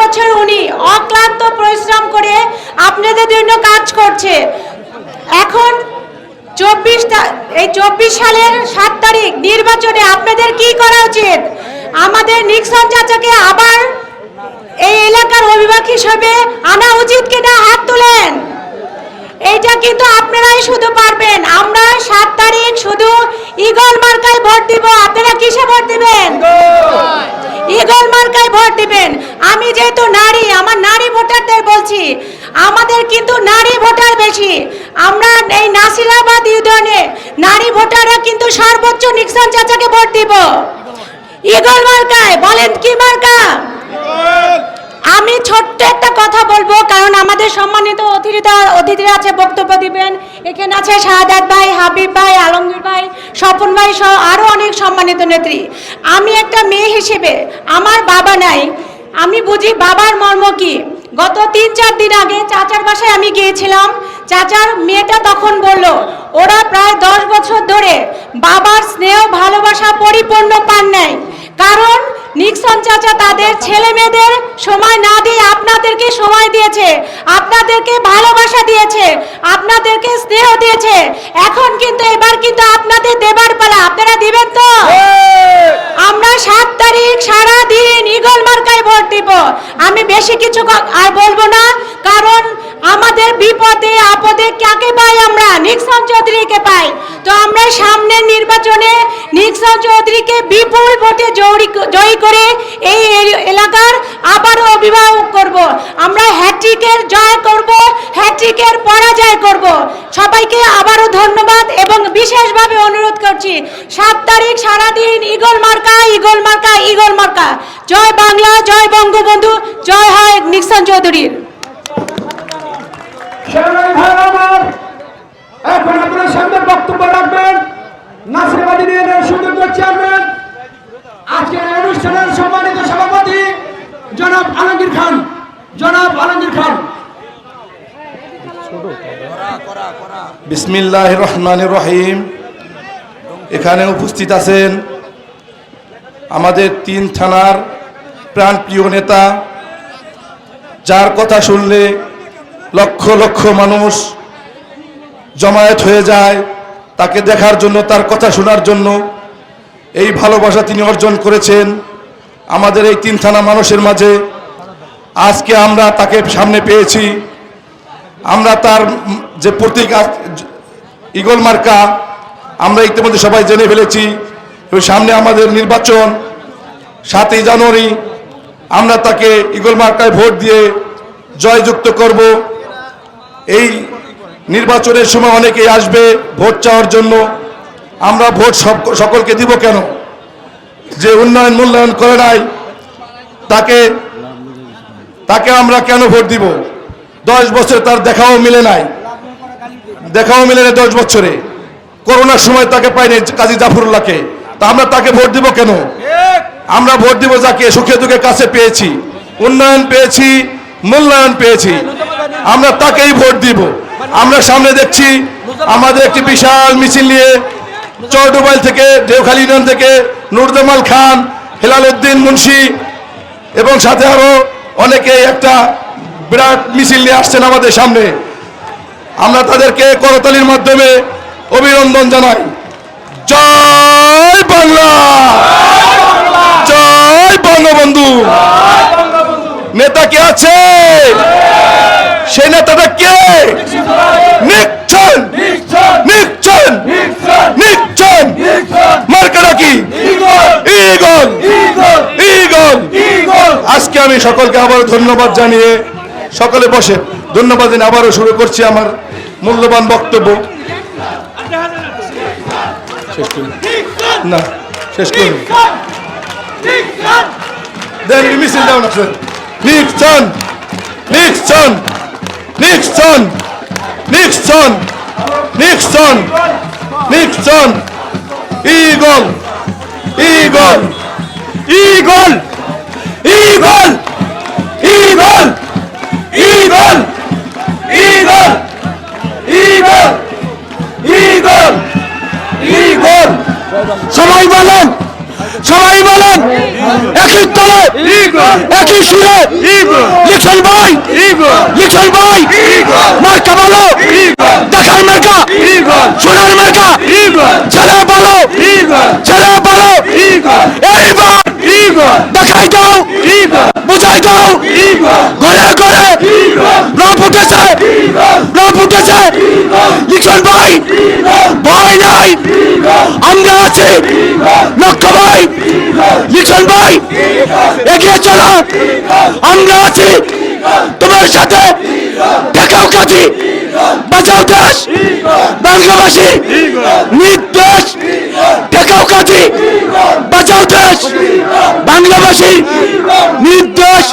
বছর উনি অক্লান্ত পরিশ্রম করে আপনাদের জন্য কাজ করছে। এখন চব্বিশ এই চব্বিশ সালের সাত তারিখ নির্বাচনে আপনাদের কি করা উচিত? আমাদের নিক্সন চাচাকে আবার এই এলাকার অভিভাবক হিসেবে আনা উচিত কিনা হাত তুলেন। এইটা কিন্তু আপনারাই শুধু পারবেন। আমরা সাত তারিখ শুধু ইগল মার্কায় ভোট দিব। আপনারা কিসে ভোট দিবেন? ইগল মার্কায় ভোট দিবেন। আমি যেহেতু নারী, আমার নারী ভোটারদের বলছি, আমাদের কিন্তু নারী ভোটার বেশি। আমরা এই নাসিলাবাদ ইউনিয়নে নারী ভোটাররা কিন্তু সর্বোচ্চ নিক্সন চাচাকে ভোট দিব। ইগল মার্কায়, বলেন কি মার্কা? আমি ছোট্ট একটা কথা বলব, কারণ আমাদের সম্মানিত অতিথিরা অতিথিরা আছে, বক্তব্য দিবেন। এখানে আছে শাহাদাত ভাই, হাবিব ভাই, আলমগীর ভাই, স্বপন ভাই সহ আরও অনেক সম্মানিত নেত্রী। আমি একটা মেয়ে হিসেবে আমার বাবা নাই। আমি বুঝি বাবার মর্ম কি? গত তিন চার দিন আগে চাচার বাসায় আমি গিয়েছিলাম। চাচার মেয়েটা তখন বলল, ওরা প্রায় দশ বছর ধরে বাবার স্নেহ, ভালোবাসা পরিপূর্ণ পান নাই। কারণ নিক্সন চাচা তাদের ছেলে মেয়েদের সময় না দিয়ে আপনাদেরকে সময় দিয়েছে, আপনাদেরকে ভালোবাসা দিয়েছে, আপনাদেরকে স্নেহ দিয়েছে। এখন কিন্তু এবার কিন্তু আপনাদের দেবার পালা। আপনারা দিবেন তো? আমরা সাত তারিখ সারা দিন ইগল মার্কায় ভোট দিব। আমি বেশি কিছু আর বলব না, কারণ আমাদের বিপদে, আপদে কাকে পাই আমরা? নিক্সন চৌধুরীকে পাই। তো আমরা সামনের নির্বাচনে নিক্সন চৌধুরীকে বিপুল ভোটে জয়ী জয়ী করে এই এলাকার আবারও অভিভাবক করব। আমরা হ্যাট্রিকের জয় করব, হ্যাট্রিকের পরাজয় করব। সবাইকে আবারও ধন্যবাদ এবং বিশেষভাবে অনুরোধ করছি সাত তারিখ সারাদিন ইগল মার্কা ইগল মার্কা ইগল মার্কা। জয় বাংলা, জয় বঙ্গবন্ধু, জয় হয় নিক্সন চৌধুরীর সেনাই ভাই আমার এখন আপনার সামনে বক্তব্য রাখবেন নাসিরাবাদী ইউনিয়নের সুযোগ্য চেয়ারম্যান আজকের এই অনুষ্ঠানের সম্মানিত সভাপতি জনাব আলমগীর খান জনাব আলমগীর খান। বিসমিল্লাহ রহমান রহিম। এখানে উপস্থিত আছেন আমাদের তিন থানার প্রাণপ্রিয় নেতা, যার কথা শুনলে লক্ষ লক্ষ মানুষ জমায়েত হয়ে যায়, তাকে দেখার জন্য, তার কথা শোনার জন্য। এই ভালোবাসা তিনি অর্জন করেছেন। আমাদের এই তিন থানা মানুষের মাঝে আজকে আমরা তাকে সামনে পেয়েছি। আমরা তার যে প্রতীক ইগল মার্কা, আমরা ইতিমধ্যে সবাই জেনে ফেলেছি। সামনে আমাদের নির্বাচন, সাতই জানুয়ারি, আমরা তাকে ইগল মার্কায় ভোট দিয়ে জয়যুক্ত করব। এই নির্বাচনের সময় অনেকেই আসবে ভোট চাওয়ার জন্য। আমরা ভোট সকলকে দিব কেন? যে উন্নয়ন মূল্যায়ন করে নাই, তাকে তাকে আমরা কেন ভোট দিব? দশ বছর তার দেখাও মিলে নাই। দেখাও মিলে নাই দশ বছরে। করোনার সময় তাকে পাইনি কাজী জাফরুল্লাহকে। তা আমরা তাকে ভোট দিব কেন? আমরা ভোট দিব যাকে সুখে দুঃখে কাছে পেয়েছি, উন্নয়ন পেয়েছি, মূল্যায়ন পেয়েছি। আমরা তাকেই ভোট দিব। আমরা সামনে দেখছি আমাদের একটি বিশাল মিছিল নিয়ে চৌডুবাইল থেকে, দেওখালী ইউনিয়ন থেকে নুরজামাল খান, হেলাল উদ্দিন মুন্সি এবং সাথে আরও অনেকে একটা বিরাট মিছিল নিয়ে আসছেন আমাদের সামনে। আমরা তাদেরকে করতালির মাধ্যমে অভিনন্দন জানাই। জয় বাংলা! জয় বঙ্গবন্ধু নেতা কে আছে? সেই নেতাটা কে? নিচ্ছন নিচ্ছন নিচ্ছন মার্কাটা কি ইগল ইগল আজকে আমি সকলকে আবার ধন্যবাদ জানিয়ে সকলে বসে ধন্যবাদ জানিয়ে আবারও শুরু করছি আমার মূল্যবান বক্তব্য। না, শেষ করি দেন মিছিল দাও না sir Nixon Nixon Nixon Nixon Nixon Nixon. Eagle eagle eagle 2번! 2번! 2번! 2번! 2번! 2번! 2번! সবাই বলেন সবাই বলেন একই তলে একই সুরে লিখছেন ভাই লিখছেন ভাই মার্কা বলো দেখার মেঘা সোনার মেঘা ছেলে বলো ছেলে বলো ঘরে ঘরে রব উঠেছে রব উঠেছে লিখন ভাই ভয় নাই আমরা আছি লক্ষ্য ভাই লিখন ভাই এগিয়ে চলো আমরা আছি তোমার সাথে দেখাও কাজী বাঁচাও দেশ বাংলাবাসী নির্দেশ কাজী বাঁচাও দেশ। নির্দেশ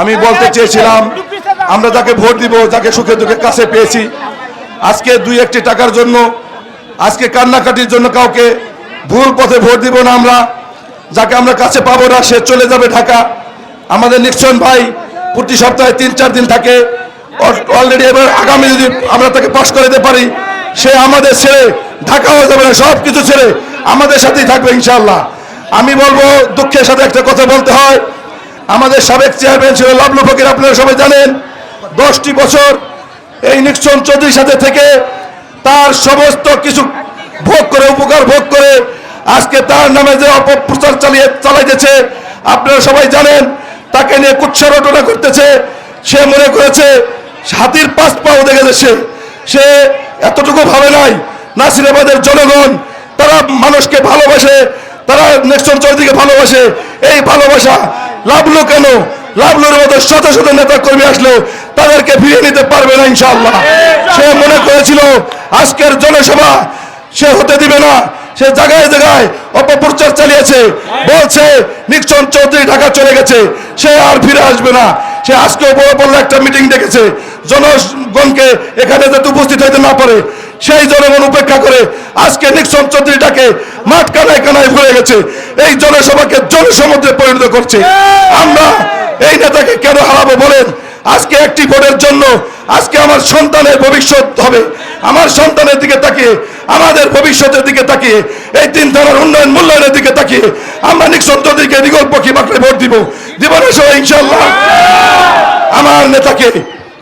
আমি বলতে চেয়েছিলাম, আমরা যাকে ভোট দিব, যাকে সুখে দুঃখে কাছে পেয়েছি, আজকে দুই একটি টাকার জন্য, আজকে কান্নাকাটির জন্য কাউকে ভুল পথে ভোট দিব না আমরা, যাকে আমরা কাছে পাবো না, সে চলে যাবে ঢাকা। আমাদের নিশ্চয়ন ভাই প্রতি সপ্তাহে তিন চার দিন থাকে। অলরেডি এবার আগামী যদি আমরা তাকে পাশ করে দিতে পারি সে আমাদের ছেড়ে হয়ে যাবে না সব কিছু ছেড়ে আমাদের সাথেই থাকবে ইনশাল্লাহ আমি বলব, দুঃখের সাথে একটা কথা বলতে হয়। আমাদের সাবেক চেয়ারম্যান ছিল লাভলু ফকির, আপনারা সবাই জানেন। দশটি বছর এই নিক্সন চৌধুরীর সাথে থেকে তার সমস্ত কিছু ভোগ করে, উপকার ভোগ করে আজকে তার নামে যে অপপ্রচার চালিয়ে চালাইতেছে, আপনারা সবাই জানেন, তাকে নিয়ে কুৎসা রটনা করতেছে, সে মনে করেছে হাতির পাঁচ পাও দেখেছে সে। সে এতটুকু ভাবে নাই নাসিরাবাদের জনগণ, তারা মানুষকে ভালোবাসে, তারা নেক্সন চৌধুরীকে ভালোবাসে। এই ভালোবাসা লাভলো কেন? লাভলোর মতো শত শত নেতা কর্মী আসলেও তাদেরকে ফিরিয়ে নিতে পারবে না ইনশাআল্লাহ। সে মনে করেছিল, আজকের জনসভা সে হতে দিবে না। সে জায়গায় জায়গায় অপপ্রচার চালিয়েছে। বলছে, নিক্সন চৌধুরী ঢাকা চলে গেছে। সে আর ফিরে আসবে না। সে আজকে বড় বড় একটা মিটিং ডেকেছে। জনগণকে এখানে যাতে উপস্থিত হইতে না পারে, সেই জনগণ উপেক্ষা করে আজকে নিক্সন চৌধুরীটাকে মাঠ কানায় কানায় ভরে গেছে। এই জনসভাকে জনসমুদ্রে পরিণত করছে। আমরা এই নেতাকে কেন হারাবো বলেন? আজকে একটি ভোটের জন্য আজকে আমার সন্তানের ভবিষ্যৎ হবে। আমার সন্তানের দিকে তাকিয়ে, আমাদের ভবিষ্যতের দিকে তাকিয়ে, এই তিন ধারার উন্নয়ন মূল্যায়নের দিকে তাকিয়ে আমরা নিক্সন চৌধুরীকে নিগল পক্ষী মাকড়ে ভোট দিব? না সবাই ইনশাল্লাহ আমার নেতাকে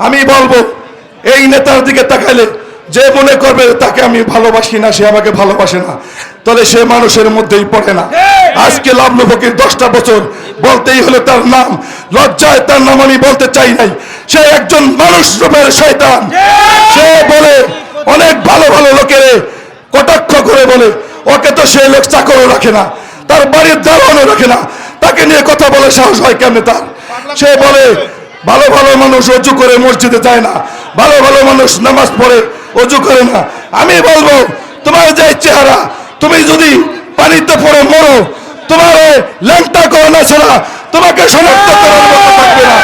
আমি বলব, এই নেতার দিকে তাকাইলে যে মনে করবে তাকে আমি ভালোবাসি না, সে আমাকে ভালোবাসে না, তাহলে সে মানুষের মধ্যেই পড়ে না। আজকে লাভলু ফকির দশটা বছর বলতেই হলো তার নাম, লজ্জায় তার নাম আমি বলতে চাই নাই। সে একজন মানুষ রূপের শয়তান। সে বলে, অনেক ভালো ভালো লোকের কটাক্ষ করে বলে, ওকে তো সেই লোক চাকরও রাখে না, তার বাড়ির দালানও রাখে না, তাকে নিয়ে কথা বলে সাহস হয় কেমনে তার? সে বলে ভালো ভালো মানুষ অজু করে মসজিদে যায় না। ভালো ভালো মানুষ নামাজ পড়ে অজু করে না। আমি বলব তোমার যে চেহারা তুমি যদি পানিতে পড়ে মরো তোমার ল্যাংটা ছাড়া তোমাকে শনাক্ত করার মতো থাকবে না।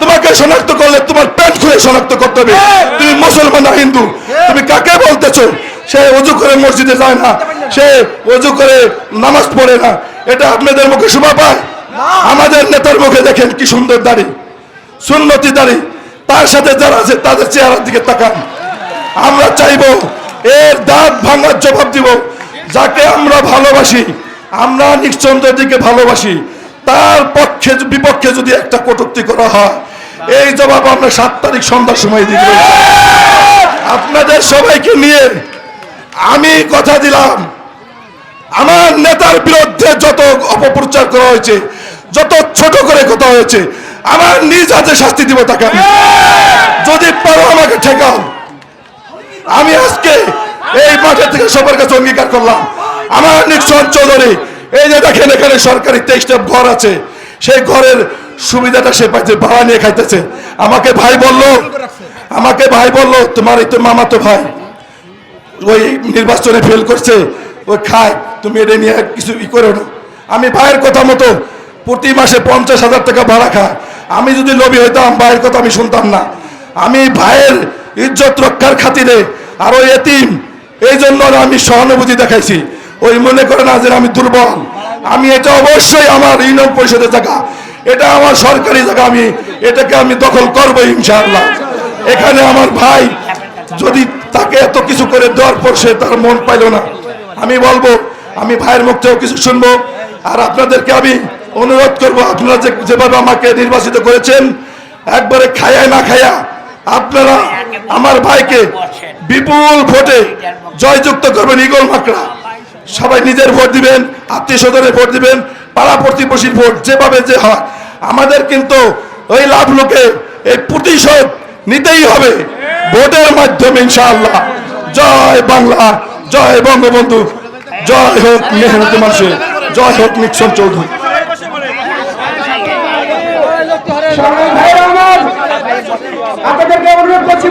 তোমাকে শনাক্ত করলে তোমার প্যান্ট খুলে শনাক্ত করতে হবে। তুমি মুসলমান না হিন্দু। তুমি কাকে বলতেছো? সে অজু করে মসজিদে যায় না। সে অজু করে নামাজ পড়ে না। এটা আপনাদের মুখে শোভা পায়? আমাদের নেতার মুখে দেখেন কি সুন্দর দাড়ি। সুন্নতি দাড়ি। তার সাথে যারা আছে, তাদের চেহারার দিকে তাকান। আমরা চাইব, এর দাঁত ভাঙার জবাব দিব। যাকে আমরা ভালোবাসি, আমরা নিশ্চন্দ্রের দিকে ভালোবাসি। তার পক্ষে বিপক্ষে যদি একটা কটূক্তি করা হয়, এই জবাব আমরা সাত তারিখ সন্ধ্যার সময় দিব। আপনাদের সবাইকে নিয়ে আমি কথা দিলাম। আমার নেতার বিরুদ্ধে যত অপপ্রচার করা হয়েছে, যত ছোট করে কথা হয়েছে আমার নিজ হাতে শাস্তি দিব তাকে আমি। যদি পারো আমাকে ঠেকাও। আমি আজকে এই মাঠে থেকে সবার কাছে অঙ্গীকার করলাম। আমার নিক্সন চৌধুরী, এই যে দেখেন এখানে সরকারি তেইশটা ঘর আছে, সেই ঘরের সুবিধাটা সে পাইছে, ভাড়া নিয়ে খাইতেছে। আমাকে ভাই বলল, আমাকে ভাই বলল, তোমার এই তো মামা তো ভাই, ওই নির্বাচনে ফেল করছে, ওই খায়, তুমি এটা নিয়ে কিছু ই করো না। আমি ভাইয়ের কথা মতো প্রতি মাসে পঞ্চাশ হাজার টাকা ভাড়া খায়। আমি যদি লবি হইতাম, ভাইয়ের কথা আমি শুনতাম না। আমি ভাইয়ের ইজ্জত রক্ষার খাতিরে আর ওই এতিম, এই জন্য আমি সহানুভূতি দেখাইছি। ওই মনে করে না যে আমি দুর্বল। আমি এটা অবশ্যই আমার ইউনিয়ন পরিষদের জায়গা। এটা আমার সরকারি জায়গা আমি, এটাকে আমি দখল করব ইনশাআল্লাহ। এখানে আমার ভাই যদি তাকে এত কিছু করে দেওয়ার পর সে তার মন পাইল না। আমি বলব, আমি ভাইয়ের মুখ থেকেও কিছু শুনব। আর আপনাদেরকে আমি অনুরোধ করব আপনারা যে, যেভাবে আমাকে নির্বাচিত করেছেন, একবারে খায়া না খায়া আপনারা আমার ভাইকে বিপুল ভোটে জয়যুক্ত করবেন ইগল মাকড়া। সবাই নিজের ভোট দিবেন, আত্মীয় স্বজনের ভোট দিবেন, পাড়া প্রতিবেশীর ভোট, যেভাবে যে হয়। আমাদের কিন্তু ওই লাভ লোকে এই প্রতিশোধ নিতেই হবে। ভোটের মাধ্যমে ইনশাআল্লাহ। জয় বাংলা, জয় বঙ্গবন্ধু, জয় হোক মেহনতি মানুষের, জয় হোক নিক্সন চৌধুরী। আপনাদেরকে অনুরোধ করছি